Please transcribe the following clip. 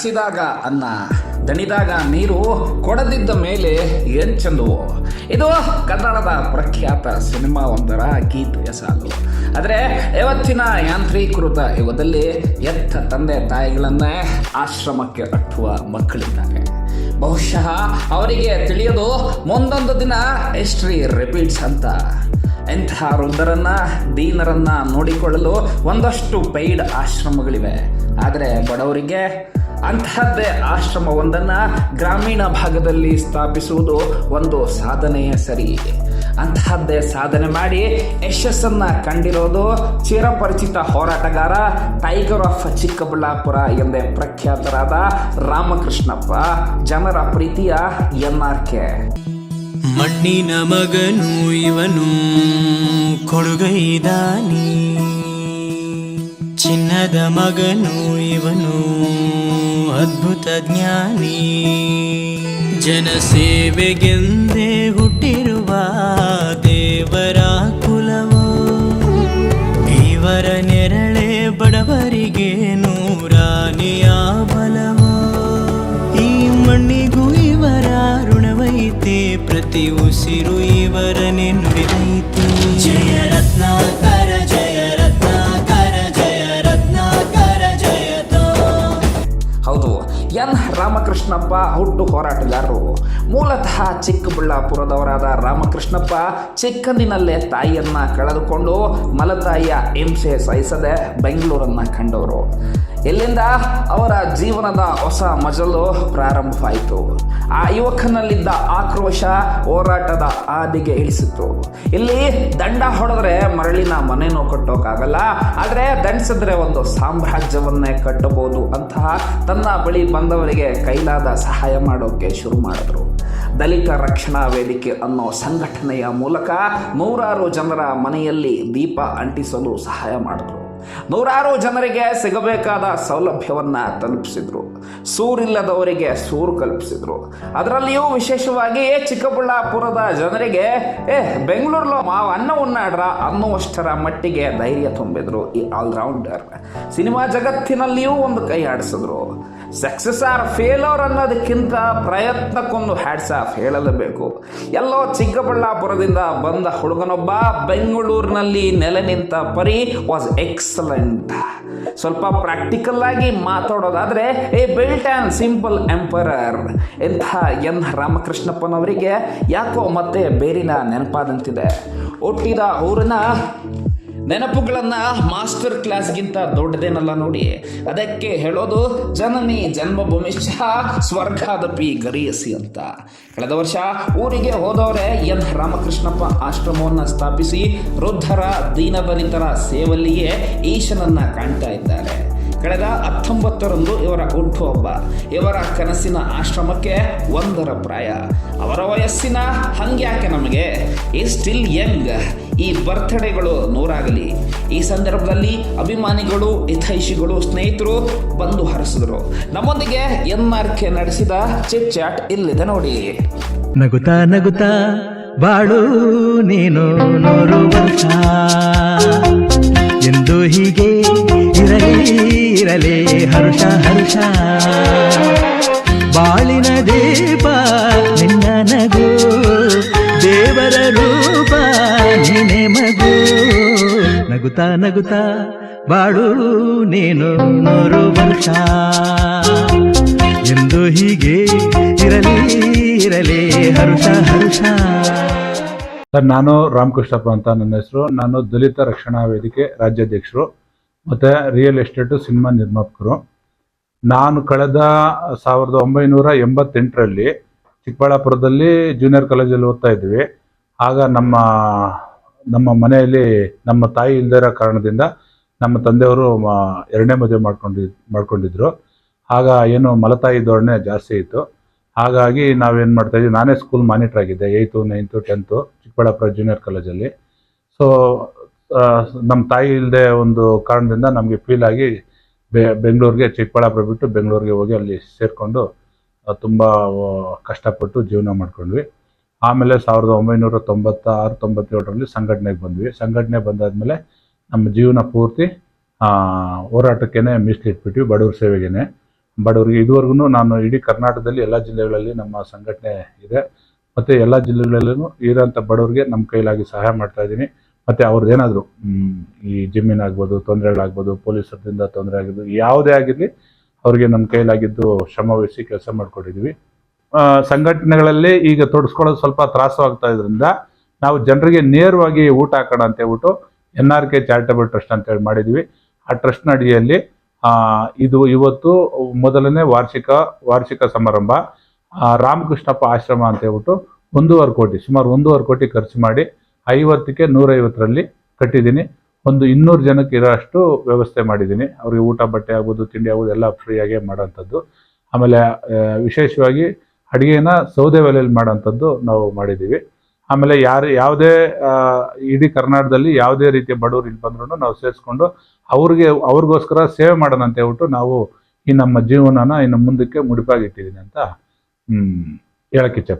ಹಸಿದಾಗ ಅನ್ನ, ದಣಿದಾಗ ನೀರು, ಕೊಡದಿದ್ದ ಮೇಲೆ ಏನ್ ಚಂದವು ಇದು ಕನ್ನಡದ ಪ್ರಖ್ಯಾತ ಸಿನಿಮಾ ಒಂದರ ಗೀತೆಯ ಸಾಲು. ಆದರೆ ಇವತ್ತಿನ ಯಾಂತ್ರೀಕೃತ ಯುಗದಲ್ಲಿ ಎತ್ತ ತಂದೆ ತಾಯಿಗಳನ್ನೇ ಆಶ್ರಮಕ್ಕೆ ಕಟ್ಟುವ ಮಕ್ಕಳಿದ್ದಾರೆ. ಬಹುಶಃ ಅವರಿಗೆ ತಿಳಿಯೋದು ಮುಂದೊಂದು ದಿನ ಹಿಸ್ಟ್ರಿ ರಿಪೀಟ್ಸ್ ಅಂತ. ಎಂಥ ವೃದ್ಧರನ್ನ ದೀನರನ್ನ ನೋಡಿಕೊಳ್ಳಲು ಒಂದಷ್ಟು ಪೈಡ್ ಆಶ್ರಮಗಳಿವೆ. ಆದರೆ ಬಡವರಿಗೆ ಅಂತಹದ್ದೇ ಆಶ್ರಮವೊಂದನ್ನು ಗ್ರಾಮೀಣ ಭಾಗದಲ್ಲಿ ಸ್ಥಾಪಿಸುವುದು ಒಂದು ಸಾಧನೆಯ ಸರಿ. ಅಂತಹದ್ದೇ ಸಾಧನೆ ಮಾಡಿ ಯಶಸ್ಸನ್ನು ಕಂಡಿರೋದು ಚಿರಪರಿಚಿತ ಹೋರಾಟಗಾರ ಟೈಗರ್ ಆಫ್ ಚಿಕ್ಕಬಳ್ಳಾಪುರ ಎಂದೇ ಪ್ರಖ್ಯಾತರಾದ ರಾಮಕೃಷ್ಣಪ್ಪ, ಜನರ ಪ್ರೀತಿಯ ಎನ್ ಆರ್ ಕೆ ಮಣ್ಣಿನ ಮಗನು ಇವನು ಕೊಡುಗೈದಾನಿ. ಚಿನ್ನದ ಮಗನು ಇವನು ಅದ್ಭುತ ಜ್ಞಾನಿ. ಜನಸೇವೆಗೆಂದೇ ಹುಟ್ಟಿರುವ ದೇವರ ಕುಲವೋ ಇವರ ನೆರಳೆ ಬಡವರಿಗೆ ನೂರಾನಿಯ ಬಲವೋ. ಈ ಮಣ್ಣಿಗೂ ಇವರ ಋಣವೈತೆ, ಪ್ರತಿ ಉಸಿರು ಇವರನೆ ನುಡಿದೈತೆ. ಜಯ ರಾಮಕೃಷ್ಣಪ್ಪ ಹುಟ್ಟು ಹೋರಾಟಗಾರರು. ಮೂಲತಃ ಚಿಕ್ಕಬಳ್ಳಾಪುರದವರಾದ ರಾಮಕೃಷ್ಣಪ್ಪ ಚಿಕ್ಕಂದಿನಲ್ಲೇ ತಾಯಿಯನ್ನು ಕಳೆದುಕೊಂಡು ಮಲತಾಯಿಯ ಹಿಂಸೆ ಸಹಿಸದೆ ಬೆಂಗಳೂರನ್ನು ಕಂಡವರು. ಇಲ್ಲಿಂದ ಅವರ ಜೀವನದ ಹೊಸ ಮಜಲು ಪ್ರಾರಂಭವಾಯಿತು. ಆ ಯುವಕನಲ್ಲಿದ್ದ ಆಕ್ರೋಶ ಹೋರಾಟದ ಹಾದಿಗೆ ಇಳಿಸಿತು ಇಲ್ಲಿ ದಂಡ ಹೊಡೆದ್ರೆ ಮರಳಿನ ಮನೆನೂ ಕಟ್ಟೋಕ್ಕಾಗಲ್ಲ ಆದರೆ ದಂಡಿಸಿದ್ರೆ ಒಂದು ಸಾಮ್ರಾಜ್ಯವನ್ನೇ ಕಟ್ಟಬಹುದು ಅಂತಹ ತನ್ನ ಬಳಿ ಬಂದವರಿಗೆ ಕೈಲಾದ ಸಹಾಯ ಮಾಡೋಕೆ ಶುರು ಮಾಡಿದ್ರು. ದಲಿತ ರಕ್ಷಣಾ ವೇದಿಕೆ ಅನ್ನೋ ಸಂಘಟನೆಯ ಮೂಲಕ ನೂರಾರು ಜನರ ಮನೆಯಲ್ಲಿ ದೀಪ ಅಂಟಿಸಲು ಸಹಾಯ ಮಾಡಿದ್ರು. ನೂರಾರು ಜನರಿಗೆ ಸಿಗಬೇಕಾದ ಸೌಲಭ್ಯವನ್ನ ತಲುಪಿಸಿದ್ರು. ಸೂರಿಲ್ಲದವರಿಗೆ ಸೂರು ಕಲ್ಪಿಸಿದ್ರು. ಅದರಲ್ಲಿಯೂ ವಿಶೇಷವಾಗಿ ಚಿಕ್ಕಬಳ್ಳಾಪುರದ ಜನರಿಗೆ, ಏ ಬೆಂಗಳೂರಲ್ಲಿ ಮಾವ, ಅನ್ನ ಉಣ್ಣಾಡ್ರ? ಅನ್ನುವಷ್ಟರ ಮಟ್ಟಿಗೆ ಧೈರ್ಯ ತುಂಬಿದ್ರು ಈ ಆಲ್ರೌಂಡರ್. ಸಿನಿಮಾ ಜಗತ್ತಿನಲ್ಲಿಯೂ ಒಂದು ಕೈ ಆಡಿಸಿದ್ರು. ಸಕ್ಸಸ್ ಆರ್ ಫೇಲೋರ್ ಅನ್ನೋದಕ್ಕಿಂತ ಪ್ರಯತ್ನಕ್ಕೊಂದು ಹ್ಯಾಡ್ಸ್ ಆಫ್ ಹೇಳಲೇಬೇಕು. ಎಲ್ಲೋ ಚಿಕ್ಕಬಳ್ಳಾಪುರದಿಂದ ಬಂದ ಹುಡುಗನೊಬ್ಬ ಬೆಂಗಳೂರಿನಲ್ಲಿ ನೆಲೆ ನಿಂತ ಪರಿ ವಾಸ್ ಎಕ್ಸಲೆಂಟ್ ಸ್ವಲ್ಪ ಪ್ರಾಕ್ಟಿಕಲ್ ಆಗಿ ಮಾತಾಡೋದಾದ್ರೆ a built and simple emperor ಎಂಥ ಎನ್. ರಾಮಕೃಷ್ಣಪ್ಪನವರಿಗೆ ಯಾಕೋ ಮತ್ತೆ ಬೇರಿನ ನೆನಪಾದಂತಿದೆ. ಹುಟ್ಟಿದ ಊರಿನ ನೆನಪುಗಳನ್ನ ಮಾಸ್ಟರ್ ಕ್ಲಾಸ್ಗಿಂತ ದೊಡ್ಡದೇನಲ್ಲ ನೋಡಿ. ಅದಕ್ಕೆ ಹೇಳೋದು, ಜನನಿ ಜನ್ಮಭೂಮಿಶ್ಚ ಸ್ವರ್ಗಾದಪಿ ಗರಿಯಸಿ ಅಂತ. ಕಳೆದ ವರ್ಷ ಊರಿಗೆ ಹೋದವರೇ ಎನ್. ರಾಮಕೃಷ್ಣಪ್ಪ ಆಶ್ರಮವನ್ನು ಸ್ಥಾಪಿಸಿ ವೃದ್ಧರ, ದೀನದಲಿತರ ಸೇವಲ್ಲಿಯೇ ಈಶನನ್ನ ಕಾಣ್ತಾ ಇದ್ದಾರೆ. ಕಳೆದ ಹತ್ತೊಂಬತ್ತರಂದು ಇವರ ಹುಟ್ಟುಹಬ್ಬ ಇವರ ಕನಸಿನ ಆಶ್ರಮಕ್ಕೆ ಒಂದರ ಪ್ರಾಯ. ಅವರ ವಯಸ್ಸಿನ ಹಂಗ್ಯಾಕೆ ನಮಗೆ? ಈ ಸ್ಟಿಲ್ ಯಂಗ್ ಈ ಬರ್ತ್ಡೇಗಳು ನೂರಾಗಲಿ. ಈ ಸಂದರ್ಭದಲ್ಲಿ ಅಭಿಮಾನಿಗಳು, ಹಿತೈಷಿಗಳು, ಸ್ನೇಹಿತರು ಬಂದು ಹರಿಸಿದ್ರು. ನಮ್ಮೊಂದಿಗೆ ಎನ್ ಆರ್ ಕೆ ನಡೆಸಿದ ಚಿಟ್ ಚಾಟ್ ಇಲ್ಲಿದೆ ನೋಡಿ. ನಗುತಾ ನಗುತಾ ಬಾಳು ನೀನು ನೂರು ವರ್ಷ. ಎಂದು ಹೀಗೆ ಇರಲಿ ಇರಲಿ, ಹರುಷ ಹರುಷ. ಬಾಳಿನ ದೀಪ ನಿನ್ನ ನಗು ನೀನೆ ಮಗು. ನಗುತ್ತಾ ನಗುತ್ತಾ ಬಾಳು ನೀನು ನೂರು ವರ್ಷ. ಎಂದು ಹೀಗೆ ಇರಲಿ ಇರಲಿ, ಹರುಷ ಹರುಷ. ಸರ್, ನಾನು ರಾಮಕೃಷ್ಣಪ್ಪ ಅಂತ ನನ್ನ ಹೆಸರು. ನಾನು ದಲಿತ ರಕ್ಷಣಾ ವೇದಿಕೆ ರಾಜ್ಯಾಧ್ಯಕ್ಷರು, ಮತ್ತು ರಿಯಲ್ ಎಸ್ಟೇಟು ಸಿನಿಮಾ ನಿರ್ಮಾಪಕರು. ನಾನು ಕಳೆದ ಸಾವಿರದ ಒಂಬೈನೂರ ಎಂಬತ್ತೆಂಟರಲ್ಲಿ ಚಿಕ್ಕಬಳ್ಳಾಪುರದಲ್ಲಿ ಜೂನಿಯರ್ ಕಾಲೇಜಲ್ಲಿ ಓದ್ತಾ ಇದ್ವಿ. ಆಗ ನಮ್ಮ ನಮ್ಮ ಮನೆಯಲ್ಲಿ ನಮ್ಮ ತಾಯಿ ಇಲ್ಲದೇ ಇರೋ ಕಾರಣದಿಂದ ನಮ್ಮ ತಂದೆಯವರು ಎರಡನೇ ಮದುವೆ ಮಾಡ್ಕೊಂಡಿ, ಮಾಡ್ಕೊಂಡಿದ್ರು. ಆಗ ಏನು ಮಲತಾಯಿ ಧೋರಣೆ ಜಾಸ್ತಿ ಇತ್ತು. ಹಾಗಾಗಿ ನಾವೇನು ಮಾಡ್ತಾ ಇದ್ವಿ, ನಾನೇ ಸ್ಕೂಲ್ ಮಾನಿಟರ್ ಆಗಿದ್ದೆ eighth ninth tenth Chikkaballapur junior ಕಾಲೇಜಲ್ಲಿ ಸೊ ನಮ್ಮ ತಾಯಿ ಇಲ್ಲದೆ ಒಂದು ಕಾರಣದಿಂದ ನಮಗೆ ಫೀಲ್ ಆಗಿ ಬೆಂಗಳೂರಿಗೆ, ಚಿಕ್ಕಬಳ್ಳಾಪುರ ಬಿಟ್ಟು ಬೆಂಗಳೂರಿಗೆ ಹೋಗಿ ಅಲ್ಲಿ ಸೇರಿಕೊಂಡು ತುಂಬ ಕಷ್ಟಪಟ್ಟು ಜೀವನ ಮಾಡ್ಕೊಂಡ್ವಿ. ಆಮೇಲೆ ಸಾವಿರದ ಒಂಬೈನೂರ ತೊಂಬತ್ತಾರು ತೊಂಬತ್ತೇಳರಲ್ಲಿ ಸಂಘಟನೆಗೆ ಬಂದ್ವಿ. ಸಂಘಟನೆ ಬಂದಾದಮೇಲೆ ನಮ್ಮ ಜೀವನ ಪೂರ್ತಿ ಆ, ಹೋರಾಟಕ್ಕೇನೆ ಮೀಸಲಿಟ್ಬಿಟ್ವಿ ಬಡವ್ರ ಸೇವೆಗೇನೆ. ಬಡವರಿಗೆ ಇದುವರೆಗೂ ನಾನು ಇಡೀ ಕರ್ನಾಟಕದಲ್ಲಿ ಎಲ್ಲ ಜಿಲ್ಲೆಗಳಲ್ಲಿ ನಮ್ಮ ಸಂಘಟನೆ ಇದೆ. ಮತ್ತು ಎಲ್ಲ ಜಿಲ್ಲೆಗಳಲ್ಲೂ ಇರೋಂಥ ಬಡವರಿಗೆ ನಮ್ಮ ಕೈಲಾಗಿ ಸಹಾಯ ಮಾಡ್ತಾ ಇದ್ದೀನಿ. ಮತ್ತು ಅವ್ರದ್ದೇನಾದರೂ ಈ ಜಮೀನಾಗ್ಬೋದು ತೊಂದರೆಗಳಾಗ್ಬೋದು ಪೊಲೀಸರಿಂದ ತೊಂದರೆ ಆಗಿದ್ದು ಯಾವುದೇ ಆಗಿರಲಿ ಅವ್ರಿಗೆ ನಮ್ಮ ಕೈಲಾಗಿದ್ದು ಶ್ರಮವಹಿಸಿ ಕೆಲಸ ಮಾಡಿಕೊಟ್ಟಿದ್ವಿ ಆ, ಸಂಘಟನೆಗಳಲ್ಲಿ ಈಗ ತೊಡಸ್ಕೊಳ್ಳೋದು ಸ್ವಲ್ಪ ತ್ರಾಸವಾಗ್ತಾ ಇದ್ರಿಂದ ನಾವು ಜನರಿಗೆ ನೇರವಾಗಿ ಊಟ ಹಾಕೋಣ ಅಂತ ಹೇಳ್ಬಿಟ್ಟು N R K charitable trust ಅಂತ ಹೇಳಿ ಮಾಡಿದ್ವಿ. ಆ ಟ್ರಸ್ಟ್ನ ಅಡಿಯಲ್ಲಿ ಇದು ಇವತ್ತು ಮೊದಲನೇ ವಾರ್ಷಿಕ ವಾರ್ಷಿಕ ಸಮಾರಂಭ. ರಾಮಕೃಷ್ಣಪ್ಪ ಆಶ್ರಮ ಅಂತ ಹೇಳ್ಬಿಟ್ಟು ಒಂದೂವರೆ ಕೋಟಿ, ಸುಮಾರು ಒಂದೂವರೆ ಕೋಟಿ ಖರ್ಚು ಮಾಡಿ ಐವತ್ತಕ್ಕೆ ನೂರೈವತ್ತರಲ್ಲಿ ಕಟ್ಟಿದ್ದೀನಿ. ಒಂದು ಇನ್ನೂರು ಜನಕ್ಕೆ ಇರೋಷ್ಟು ವ್ಯವಸ್ಥೆ ಮಾಡಿದ್ದೀನಿ. ಅವ್ರಿಗೆ ಊಟ, ಬಟ್ಟೆ ಆಗ್ಬೋದು, ತಿಂಡಿ ಆಗ್ಬೋದು, ಎಲ್ಲ ಫ್ರೀಯಾಗೇ ಮಾಡೋಂಥದ್ದು. ಆಮೇಲೆ ವಿಶೇಷವಾಗಿ ಅಡುಗೆನ ಸೌದೆ ಒಲೆಯಲ್ಲಿ ಮಾಡೋಂಥದ್ದು ನಾವು ಮಾಡಿದ್ದೀವಿ. ಆಮೇಲೆ ಯಾರು, ಯಾವುದೇ ಇಡೀ ಕರ್ನಾಟಕದಲ್ಲಿ ಯಾವುದೇ ರೀತಿಯ ಬಡವರು ಇಲ್ಲಿ ಬಂದ್ರೂ ನಾವು ಸೇರಿಸ್ಕೊಂಡು ಅವ್ರಿಗೆ, ಅವ್ರಿಗೋಸ್ಕರ ಸೇವೆ ಮಾಡೋಣ ಅಂತ ಹೇಳ್ಬಿಟ್ಟು ನಾವು ಈ ನಮ್ಮ ಜೀವನನ ಇನ್ನು ಮುಂದಕ್ಕೆ ಮುಡಿಪಾಗಿಟ್ಟಿದ್ದೀನಿ ಅಂತ, ಹ್ಮ್ ಹೇಳಕ್ ಇಚ್ಛೆ